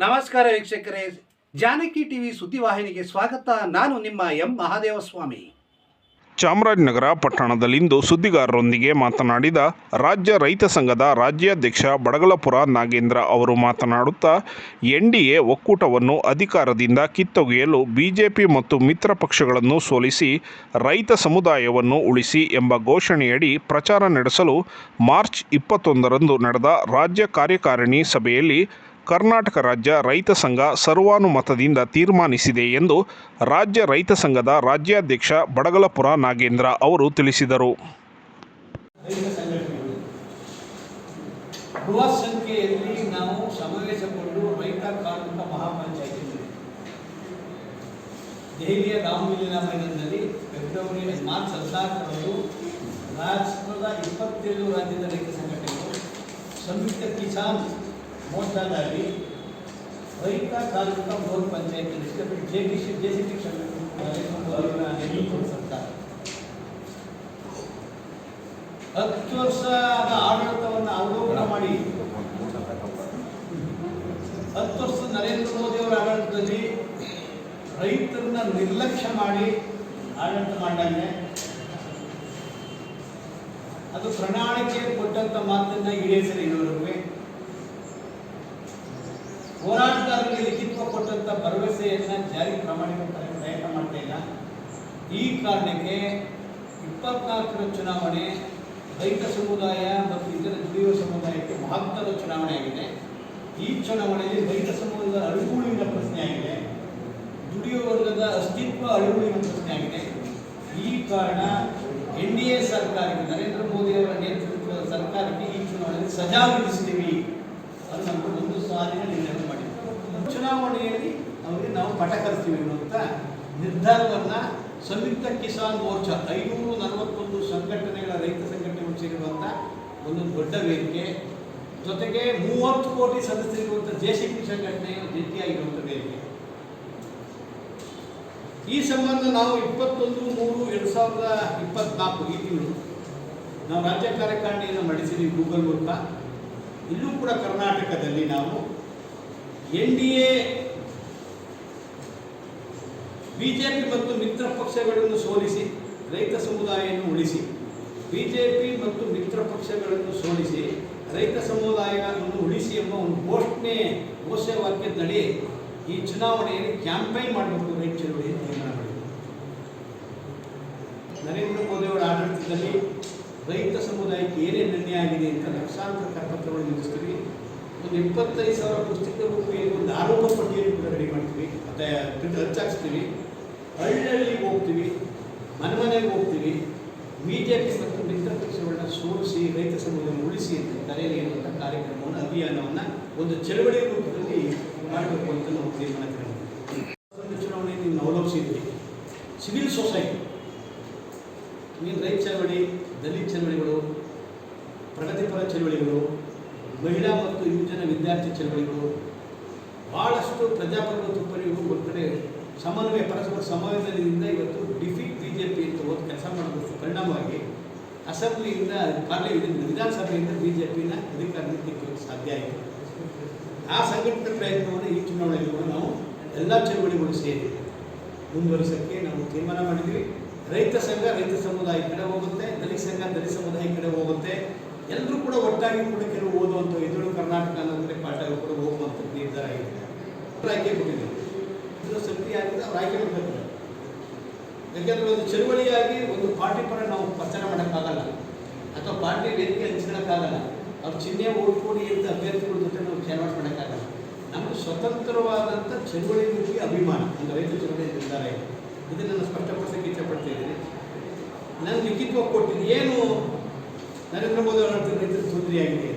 ನಮಸ್ಕಾರ ವೀಕ್ಷಕರೇ. ಜಾನಕಿ ಟಿವಿ ಸುದ್ದಿವಾಹಿನಿಗೆ ಸ್ವಾಗತ. ನಾನು ನಿಮ್ಮ ಎಂ ಮಹಾದೇವಸ್ವಾಮಿ. ಚಾಮರಾಜನಗರ ಪಟ್ಟಣದಲ್ಲಿಂದು ಸುದ್ದಿಗಾರರೊಂದಿಗೆ ಮಾತನಾಡಿದ ರಾಜ್ಯ ರೈತ ಸಂಘದ ರಾಜ್ಯಾಧ್ಯಕ್ಷ ಬಡಗಲಪುರ ನಾಗೇಂದ್ರ ಅವರು ಮಾತನಾಡುತ್ತಾ, ಎನ್ ಡಿ ಎ ಒಕ್ಕೂಟವನ್ನು ಅಧಿಕಾರದಿಂದ ಕಿತ್ತೊಗೆಯಲು ಬಿಜೆಪಿ ಮತ್ತು ಮಿತ್ರ ಪಕ್ಷಗಳನ್ನು ಸೋಲಿಸಿ, ರೈತ ಸಮುದಾಯವನ್ನು ಉಳಿಸಿ ಎಂಬ ಘೋಷಣೆಯಡಿ ಪ್ರಚಾರ ನಡೆಸಲು ಮಾರ್ಚ್ ಇಪ್ಪತ್ತೊಂದರಂದು ನಡೆದ ರಾಜ್ಯ ಕಾರ್ಯಕಾರಿಣಿ ಸಭೆಯಲ್ಲಿ ಕರ್ನಾಟಕ ರಾಜ್ಯ ರೈತ ಸಂಘ ಸರ್ವಾನುಮತದಿಂದ ತೀರ್ಮಾನಿಸಿದೆ ಎಂದು ರಾಜ್ಯ ರೈತ ಸಂಘದ ರಾಜ್ಯಾಧ್ಯಕ್ಷ ಬಡಗಲಪುರ ನಾಗೇಂದ್ರ ಅವರು ತಿಳಿಸಿದರು. ಬೃಹತ್ ಸಂಖ್ಯೆಯಲ್ಲಿ ನಾವು ಸಮಾವೇಶಗೊಂಡು ರೈತ ಕಾರ್ಮಿಕ ಮಹಾಪಂಚಾಯತಿ ದೆಹಲಿಯ ರಾಮಲೀಲ ಮೈದಾನದಲ್ಲಿ ಫೆಬ್ರವರಿ ಮಾರ್ಚ್ ಹದಿನಾಲ್ಕರಂದು ರಾಜ್ಯದ ಇಪ್ಪತ್ತೇಳು ರಾಜ್ಯದ ರೈತ ಸಂಘಟನೆಗಳು ಸಂಯುಕ್ತ ಕಿಸಾನ್ ಮೋರ್ಚಾದಲ್ಲಿ ರೈತ ಕಾರ್ಮಿಕ ಬೃಹತ್ panchayat J D C, J C ಸರ್ಕಾರ. ಹತ್ತು ವರ್ಷದ ಆಡಳಿತವನ್ನು ಅವಲೋಕನ ಮಾಡಿ. ಹತ್ತು ವರ್ಷ ನರೇಂದ್ರ ಮೋದಿ ಅವರ ಆಡಳಿತದಲ್ಲಿ ರೈತರನ್ನ ನಿರ್ಲಕ್ಷ್ಯ ಮಾಡಿ ಆಡಳಿತ ಮಾಡಿದಾಗೆ ಅದು ಪ್ರಣಾಳಿಕೆ ಕೊಟ್ಟಂತ ಮಾತನ್ನ ಈಡೇರಿಸಲಿ ಇದುವರೆಗೂ ಹೋರಾಟಗಾರರಿಗೆ ಲಿಖಿತ್ವ ಕೊಟ್ಟಂತ ಭರವಸೆಯನ್ನ ಜಾರಿ ಪ್ರಾಮಾಣಿಕ ಪ್ರಯತ್ನ ಮಾಡ್ತಾ ಇಲ್ಲ. ಈ ಕಾರಣಕ್ಕೆ ಇಪ್ಪತ್ನಾಲ್ಕರ ಚುನಾವಣೆ ರೈತ ಸಮುದಾಯ ಮತ್ತು ಇತರ ದುಡಿಯುವ ಸಮುದಾಯಕ್ಕೆ ಮಹತ್ವದ ಚುನಾವಣೆ ಆಗಿದೆ. ಈ ಚುನಾವಣೆಯಲ್ಲಿ ರೈತ ಸಮುದಾಯದ ಅಳುಗುಳಿನ ಪ್ರಶ್ನೆ ಆಗಿದೆ. ದುಡಿಯುವ ವರ್ಗದ ಅಸ್ತಿತ್ವ ಅಳುಗುಳಿನ ಪ್ರಶ್ನೆ ಆಗಿದೆ. ಈ ಕಾರಣ ಎನ್ ಡಿ ಎ ಸರ್ಕಾರಕ್ಕೆ, ನರೇಂದ್ರ ಮೋದಿ ಅವರ ನೇತೃತ್ವದ ಸರ್ಕಾರಕ್ಕೆ ಈ ಚುನಾವಣೆಯಲ್ಲಿ ಸಜಾ ವಿಧಿಸ್ತೀವಿ ಅದು ನಮಗೆ ಒಂದು ಸಾಲಿನ ನಿರ್ಣಯ ಮಾಡಿದ್ರು ಚುನಾವಣೆಯಲ್ಲಿ ಅವರಿಗೆ ನಾವು ಪಟ ಕರ್ತೀವಿ ಅನ್ನುವಂಥ ನಿರ್ಧಾರವನ್ನು ಸಂಯುಕ್ತ ಕಿಸಾನ್ ಮೋರ್ಚಾ ಐನೂರು ನಲವತ್ತೊಂದು ಸಂಘಟನೆಗಳ ರೈತ ಸಂಘಟನೆಗಳು ಸೇರಿರುವಂಥ ಒಂದು ದೊಡ್ಡ ವೇದಿಕೆ, ಜೊತೆಗೆ ಮೂವತ್ತು ಕೋಟಿ ಸದಸ್ಯರಿರುವಂಥ ಜೆ ಸಿ ಪಿ ಸಂಘಟನೆಯ ಜಂಟಿಯಾಗಿರುವಂಥ ವೇದಿಕೆ. ಈ ಸಂಬಂಧ ನಾವು ಇಪ್ಪತ್ತೊಂದು ಮೂರು ಎರಡು ಸಾವಿರದ ಇಪ್ಪತ್ನಾಲ್ಕು ಈ ತಿಂಗಳು ನಾವು ರಾಜ್ಯ ಕಾರ್ಯಕಾರಿಣಿಯನ್ನು ನಡೆಸಿದ್ದೀವಿ ಗೂಗಲ್ ಮೂಲಕ. ಇಲ್ಲೂ ಕೂಡ ಕರ್ನಾಟಕದಲ್ಲಿ ನಾವು ಎನ್ ಡಿ ಎ ಬಿಜೆಪಿ ಮತ್ತು ಮಿತ್ರ ಪಕ್ಷಗಳನ್ನು ಸೋಲಿಸಿ, ರೈತ ಸಮುದಾಯವನ್ನು ಉಳಿಸಿ. ಬಿಜೆಪಿ ಮತ್ತು ಮಿತ್ರ ಪಕ್ಷಗಳನ್ನು ಸೋಲಿಸಿ, ರೈತ ಸಮುದಾಯವನ್ನು ಉಳಿಸಿ ಎಂಬ ಒಂದು ಘೋಷಣೆ ಘೋಷವಾಕ್ಯದಡಿ ಈ ಚುನಾವಣೆಯಲ್ಲಿ ಕ್ಯಾಂಪೈನ್ ಮಾಡಬೇಕು ರೈತ ಚಳವಳಿ ತೀರ್ಮಾನ ಮಾಡಿದರು ನರೇಂದ್ರ ಮೋದಿಯವರ ಆಡಳಿತದಲ್ಲಿ ರೈತ ಸಮುದಾಯಕ್ಕೆ ಏನೇನು ನಿರ್ಣಯ ಆಗಿದೆ ಅಂತ ಲಕ್ಷಾಂತರ ಕರಪತ್ರಗಳು ನಿಲ್ಲಿಸ್ತೀವಿ. ಒಂದು ಇಪ್ಪತ್ತೈದು ಸಾವಿರ ಪುಸ್ತಕ ರೂಪಾಯಿ ಒಂದು ಆರೋಪ ಪಟ್ಟಿಯನ್ನು ಕೂಡ ರೆಡಿ ಮಾಡ್ತೀವಿ, ಮತ್ತು ಹಚ್ಚಾಕ್ಸ್ತೀವಿ. ಹಳ್ಳಿ ಹೋಗ್ತೀವಿ ಮನೆ ಮನೆಗೆ ಹೋಗ್ತೀವಿ ಬಿಜೆಪಿ ಮತ್ತು ಮಿತ್ರ ಪಕ್ಷಗಳನ್ನ ಸೋಲಿಸಿ, ರೈತ ಸಮುದಾಯವನ್ನು ಉಳಿಸಿ ಅಂತ ಕರೆಯಲ್ಲಿ ಇರುವಂಥ ಕಾರ್ಯಕ್ರಮವನ್ನು, ಅಭಿಯಾನವನ್ನು ಒಂದು ಚಳವಳಿ ರೂಪದಲ್ಲಿ ಮಾಡಬೇಕು ಅಂತ ನಾವು ತೀರ್ಮಾನ ಕರೆಯುತ್ತೇವೆ ಚುನಾವಣೆಯನ್ನು ನೀವು ಅವಲಂಬಿಸಿದ್ವಿ ಸಿವಿಲ್ ಸೊಸೈಟಿ ನೀವು ರೈತ ಚಳವಳಿ, ದಲಿತ ಚಳವಳಿಗಳು, ಪ್ರಗತಿಪರ ಚಳವಳಿಗಳು, ಮಹಿಳಾ ಮತ್ತು ಯುವಜನ ವಿದ್ಯಾರ್ಥಿ ಚಳವಳಿಗಳು ಭಾಳಷ್ಟು ಪ್ರಜಾಪ್ರಭುತ್ವ ಒಂದು ಕಡೆ ಸಮನ್ವಯ, ಪರಸ್ಪರ ಸಮನ್ವಯದಿಂದ ಇವತ್ತು ಡಿಫೀಟ್ ಬಿ ಜೆ ಪಿ ಅಂತ ಹೋದ ಕೆಲಸ ಮಾಡೋದಷ್ಟು ಪರಿಣಾಮವಾಗಿ ಅಸೆಂಬ್ಲಿಯಿಂದ ಪಾರ್ಲಿಮೆಂಟ್ ವಿಧಾನಸಭೆಯಿಂದ ಬಿ ಜೆ ಪಿನ ಅಧಿಕಾರ ಕಿತ್ತೋಕೆ ಸಾಧ್ಯ ಆಯಿತು. ಆ ಸಂಘಟನೆ ಪ್ರಯತ್ನವನ್ನು ಈ ಚುನಾವಣೆಯಲ್ಲಿ ಕೂಡ ನಾವು ಎಲ್ಲ ಚಳವಳಿಗಳು ಸೇರಿ ಮುಂದುವರಿಸೋಕ್ಕೆ ನಾವು ತೀರ್ಮಾನ ಮಾಡಿದ್ವಿ. ರೈತ ಸಂಘ, ರೈತ ಸಮುದಾಯ ಕಡೆ ಹೋಗುತ್ತೆ, ದಲಿತ ಸಂಘ, ದಲಿತ ಸಮುದಾಯ ಕಡೆ ಹೋಗುತ್ತೆ. ಎಲ್ಲರೂ ಕೂಡ ಒಟ್ಟಾಗಿ ಕೂಡ ಕೆಲವು ಓದುವಂಥ ಎದುರು ಕರ್ನಾಟಕ ಅನ್ನೋದ್ರೆ ಪಾಠ ಕೂಡ ಹೋಗುವಂಥ ನಿರ್ಧಾರ ಆಗಿದೆ. ಕೊಟ್ಟಿದೆ. ಇದು ಆಗಿದೆ ಅವ್ರು ಆಯ್ಕೆ ಮಾಡಬೇಕು. ಯಾಕೆಂದ್ರೆ ಒಂದು ಚಳುವಳಿಯಾಗಿ ಒಂದು ಪಾರ್ಟಿ ಪರ ನಾವು ಪ್ರಚಾರ ಮಾಡೋಕ್ಕಾಗಲ್ಲ. ಅಥವಾ ಪಾರ್ಟಿ ವೇದಿಕೆ ಹಂಚ್ಕೊಳ್ಳೋಕ್ಕಾಗಲ್ಲ. ಅವ್ರ ಚಿಹ್ನೆ ಓಟ್ ಕೊಡಿ ಅಂತ ಅಭ್ಯರ್ಥಿಗಳ ಜೊತೆ ನಾವು ಚೇರ್ವಾಟ್ ಮಾಡೋಕ್ಕಾಗಲ್ಲ ನಮಗೆ ಸ್ವತಂತ್ರವಾದಂಥ ಚಳುವಳಿ ಬಗ್ಗೆ ಅಭಿಮಾನ. ಒಂದು ರೈತ ಚಳುವಳಿ ನಿರ್ಧಾರ ಇದೆ ಇದನ್ನು ನಾನು ಸ್ಪಷ್ಟಪಡಿಸೋಕ್ಕೆ ಇಷ್ಟಪಡ್ತಾ ಇದ್ದೀನಿ. ನಾನು ಲಿಖಿತವಾಗಿ ಕೊಟ್ಟಿದ್ದು ಏನು? ನರೇಂದ್ರ ಮೋದಿ ಅವರ ರೈತರ ತೊಂದರೆಯಾಗಿದೆ.